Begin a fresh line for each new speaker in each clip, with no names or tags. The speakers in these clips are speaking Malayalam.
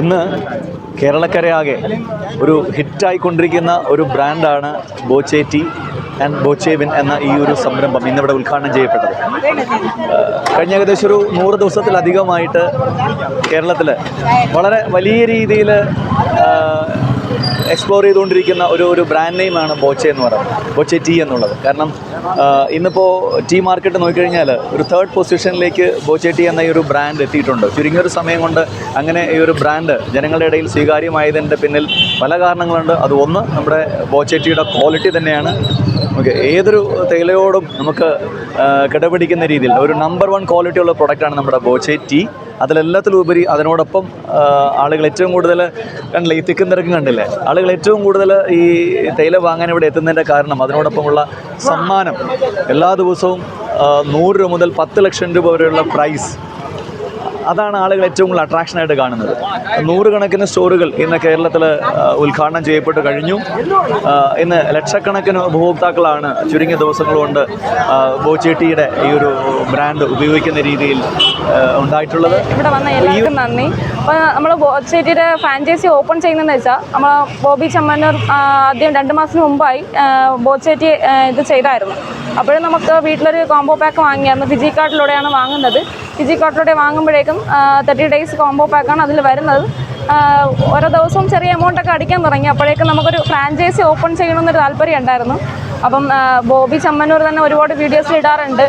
ഇന്ന് കേരളക്കരയാകെ ഒരു ഹിറ്റായിക്കൊണ്ടിരിക്കുന്ന ഒരു ബ്രാൻഡാണ് ബോച്ചേറ്റി ആൻഡ് ബോച്ചേവിൻ എന്ന ഈ ഒരു സംരംഭം ഇന്നിവിടെ ഉദ്ഘാടനം ചെയ്യപ്പെട്ടത്. കഴിഞ്ഞ ഏകദേശം ഒരു നൂറ് ദിവസത്തിലധികമായിട്ട് കേരളത്തിൽ വളരെ വലിയ രീതിയിൽ എക്സ്പ്ലോർ ചെയ്തുകൊണ്ടിരിക്കുന്ന ഒരു ഒരു ബ്രാൻഡ് നെയിമാണ് ബോച്ചെ എന്ന് പറയുന്നത്. ബോച്ചെ ടീ എന്നുള്ളത്. കാരണം ഇന്നിപ്പോൾ ടീ മാർക്കറ്റ് നോക്കിക്കഴിഞ്ഞാൽ ഒരു തേർഡ് പൊസിഷനിലേക്ക് ബോച്ചെ ടീ എന്ന ഈ ഒരു ബ്രാൻഡ് എത്തിയിട്ടുണ്ട്. ചുരുങ്ങിയൊരു സമയം കൊണ്ട് അങ്ങനെ ഈ ഒരു ബ്രാൻഡ് ജനങ്ങളുടെ ഇടയിൽ സ്വീകാര്യമായതിന്റെ പിന്നിൽ പല കാരണങ്ങളുണ്ട്. അത് ഒന്ന് നമ്മുടെ ബോച്ചെ ടീയുടെ ക്വാളിറ്റി തന്നെയാണ്. ഓക്കെ ഏതൊരു തേയിലയോടും നമുക്ക് കിടപിടിക്കുന്ന രീതിയിൽ ഒരു നമ്പർ വൺ ക്വാളിറ്റി ഉള്ള പ്രൊഡക്റ്റാണ് നമ്മുടെ ബോച്ചെ ടീ. അതിലെല്ലാത്തിലും ഉപരി അതിനോടൊപ്പം ആളുകൾ ഏറ്റവും കൂടുതൽ കണ്ടില്ല ഈ തിക്കും തിരക്കും കണ്ടില്ലേ? ആളുകൾ ഏറ്റവും കൂടുതൽ ഈ തേയില വാങ്ങാൻ ഇവിടെ എത്തുന്നതിന്റെ കാരണം അതിനോടൊപ്പമുള്ള സമ്മാനം എല്ലാ ദിവസവും നൂറ് രൂപ മുതൽ പത്ത് ലക്ഷം രൂപ വരെയുള്ള പ്രൈസ് അതാണ് ആളുകൾ ഏറ്റവും കൂടുതൽ അട്രാക്ഷനായിട്ട് കാണുന്നത്. നൂറുകണക്കിന് സ്റ്റോറുകൾ ഇന്ന് കേരളത്തിൽ ഉദ്ഘാടനം ചെയ്യപ്പെട്ട് കഴിഞ്ഞു. ഇന്ന് ലക്ഷക്കണക്കിന് ഉപഭോക്താക്കളാണ് ചുരുങ്ങിയ ദിവസങ്ങൾ കൊണ്ട് ബോച്ചേട്ടിയുടെ ഈ ഒരു ബ്രാൻഡ് ഉപയോഗിക്കുന്ന രീതിയിൽ ഉണ്ടായിട്ടുള്ളത്.
ഇവിടെ വന്ന എല്ലാവർക്കും നന്ദി. അപ്പോൾ നമ്മൾ ബോച്ചേട്ടിയുടെ ഫ്രാഞ്ചൈസി ഓപ്പൺ ചെയ്യുന്നതെന്ന് വെച്ചാൽ നമ്മൾ ബോബി ചമ്മന്നൂർ ആ, ആദ്യം രണ്ട് മാസത്തിന് മുമ്പായി ബോച്ചേട്ടി ഇത് ചെയ്തായിരുന്നു. അപ്പോഴും നമുക്ക് വീട്ടിലൊരു കോംബോ പാക്ക് വാങ്ങിയായിരുന്നു ഫിജി കാർട്ടിലൂടെയാണ് വാങ്ങുന്നത്. ഫിജി കാർട്ടിലൂടെ വാങ്ങുമ്പോഴേക്കും തേർട്ടി ഡേയ്സ് കോംബോ പാക്കാണ് അതിൽ വരുന്നത്. ഓരോ ദിവസവും ചെറിയ എമൗണ്ടൊക്കെ അടിക്കാൻ തുടങ്ങി. അപ്പോഴേക്കും നമുക്കൊരു ഫ്രാഞ്ചൈസി ഓപ്പൺ ചെയ്യണമെന്നൊരു താല്പര്യം ഉണ്ടായിരുന്നു അപ്പം ബോബി ചമ്മന്നൂർ തന്നെ ഒരുപാട് വീഡിയോസ് ഇടാറുണ്ട്.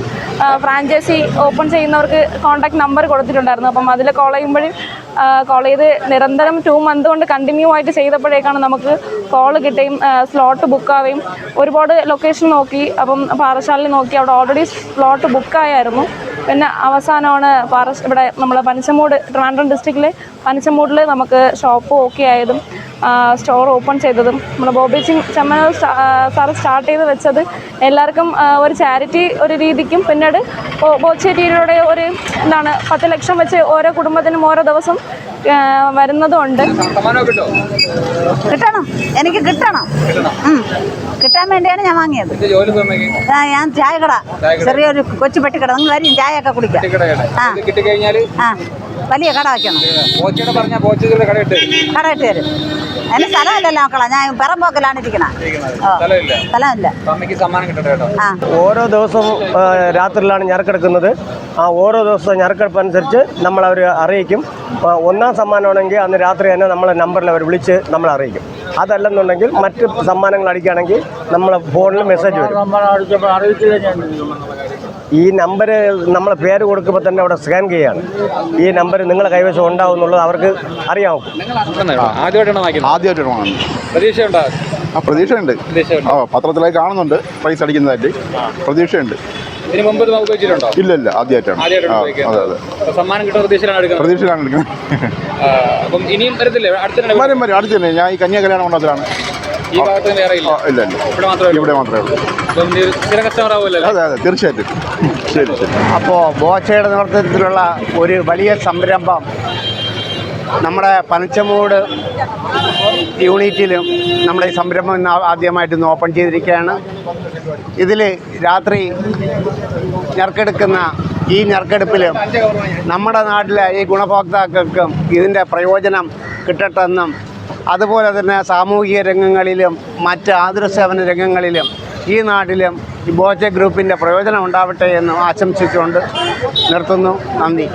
ഫ്രാഞ്ചൈസി ഓപ്പൺ ചെയ്യുന്നവർക്ക് കോൺടാക്ട് നമ്പർ കൊടുത്തിട്ടുണ്ടായിരുന്നു. അപ്പം അതിൽ കോൾ ചെയ്യുമ്പോഴും കോൾ ചെയ്ത് നിരന്തരം ടു മന്ത് കൊണ്ട് കണ്ടിന്യൂ ആയിട്ട് ചെയ്തപ്പോഴേക്കാണ് നമുക്ക് കോൾ കിട്ടുകയും സ്ലോട്ട് ബുക്ക് ആവുകയും. ഒരുപാട് ലൊക്കേഷൻ നോക്കി അപ്പം പാറശാലയിൽ നോക്കി അവിടെ ഓൾറെഡി സ്ലോട്ട് ബുക്കായായിരുന്നു പിന്നെ അവസാനമാണ് പാറ ഇവിടെ നമ്മളെ പനച്ചമൂട് ട്രിവാൻഡ്രം ഡിസ്ട്രിക്റ്റിലെ പനച്ചമൂടിൽ നമുക്ക് ഷോപ്പ് ഓക്കെ ആയതും സ്റ്റോർ ഓപ്പൺ ചെയ്തതും നമ്മൾ ബോബി സിംഗ് ചമ്മന സാർ സ്റ്റാർട്ട് ചെയ്ത് വെച്ചത് എല്ലാവർക്കും ഒരു ചാരിറ്റി ഒരു രീതിക്കും പിന്നീട് ബോച്ചേരിയിലൂടെ ഒരു എന്താണ് പത്ത് ലക്ഷം വെച്ച് ഓരോ കുടുംബത്തിനും ഓരോ ദിവസം വരുന്നതുണ്ട്. വരുന്നതുമുണ്ട്
കിട്ടണം. എനിക്ക് കിട്ടണം. കിട്ടാൻ വേണ്ടിയാണ് ഞാൻ വാങ്ങിയത്.
ഞാൻ
ചായ കട ചായക്കട. ചെറിയൊരു കൊച്ചു പെട്ടിക്കട. നിങ്ങൾ വരും ഒക്കെ കുടിക്കാം. ആ. വലിയ കട വയ്ക്കണം.
കട ഇട്ട്
തരും. അതിന് സ്ഥലമില്ലല്ലോ മക്കളാ. ഞാൻ പെറമ്പോക്കിലാണ് ഇരിക്കണ.
സ്ഥലമില്ല.
ഓരോ ദിവസവും രാത്രിയിലാണ് ഞറക്കെടുക്കുന്നത് ആ ഓരോ ദിവസവും ഞറക്കെടുപ്പ് അനുസരിച്ച് നമ്മൾ അവർ അറിയിക്കും ഒന്നാം സമ്മാനമാണെങ്കിൽ അന്ന് രാത്രി തന്നെ നമ്മളെ നമ്പറിൽ അവർ വിളിച്ച് നമ്മൾ അറിയിക്കും. അതല്ലെന്നുണ്ടെങ്കിൽ മറ്റ് സമ്മാനങ്ങൾ അടിക്കുകയാണെങ്കിൽ നമ്മളെ ഫോണിൽ മെസ്സേജ് വരും. ഈ നമ്പർ നമ്മളെ പേര് കൊടുക്കുമ്പോൾ തന്നെ അവിടെ സ്കാൻ ചെയ്യാണ് ഈ നമ്പർ നിങ്ങളെ കൈവശം ഉണ്ടാവും എന്നുള്ളത് അവർക്ക് അറിയാവും.
ആദ്യമായിട്ടാണ്
ആ പ്രതീക്ഷയുണ്ട്. ആ പത്രത്തിലായി കാണുന്നുണ്ട്. പ്രൈസ് അടിക്കുന്നതായിട്ട്. പ്രതീക്ഷയുണ്ട്.
ഇതിനു മുമ്പ് ഇത് ഉപയോഗിച്ചിട്ടുണ്ടോ
ഇല്ല ഇല്ല. ആദ്യമായിട്ടാണ്.
ആദ്യമായിട്ടാണ്
അതെ അതെ.
സമ്മാനം കിട്ടുന്ന പ്രതീക്ഷയിലാണ് എടുക്കുന്നത്?
പ്രതീക്ഷയിലാണ് എടുക്കുന്നത്.
ആ, അപ്പം ഇനിയും വരത്തില്ലേ? അടുത്ത
വരും വരും. അടുത്ത് തന്നെ. ഞാൻ ഈ കന്യാ കല്യാണ മണ്ഡലത്തിലാണ്
ഈ ഭാഗത്ത് വേറെ ഇല്ല
ഇല്ല ഇല്ല.
ഇവിടെ മാത്രമേ ഉള്ളൂ. സ്ഥിര കസ്റ്റമർ ആവുമല്ലോ
അതെ അതെ തീർച്ചയായിട്ടും. ശരി ശരി.
അപ്പോൾ ബോച്ചയുടെ നേതൃത്വത്തിലുള്ള ഒരു വലിയ സംരംഭം നമ്മുടെ പനച്ചമൂട് യൂണിറ്റിലും നമ്മുടെ ഈ സംരംഭം ഇന്ന് ആദ്യമായിട്ട് ഇന്ന് ഓപ്പൺ ചെയ്തിരിക്കുകയാണ്. ഇതിൽ രാത്രി ഞെറുക്കെടുക്കുന്ന ഈ ഞെറുക്കെടുപ്പിലും നമ്മുടെ നാട്ടിലെ ഈ ഗുണഭോക്താക്കൾക്കും ഇതിന്റെ പ്രയോജനം കിട്ടട്ടെന്നും അതുപോലെ തന്നെ സാമൂഹിക രംഗങ്ങളിലും മറ്റ് ആതുര സേവന രംഗങ്ങളിലും ഈ നാട്ടിലും ബോച്ച ഗ്രൂപ്പിന്റെ പ്രയോജനം ഉണ്ടാവട്ടെ എന്ന് ആശംസിച്ചുകൊണ്ട് നിർത്തുന്നു. നന്ദി.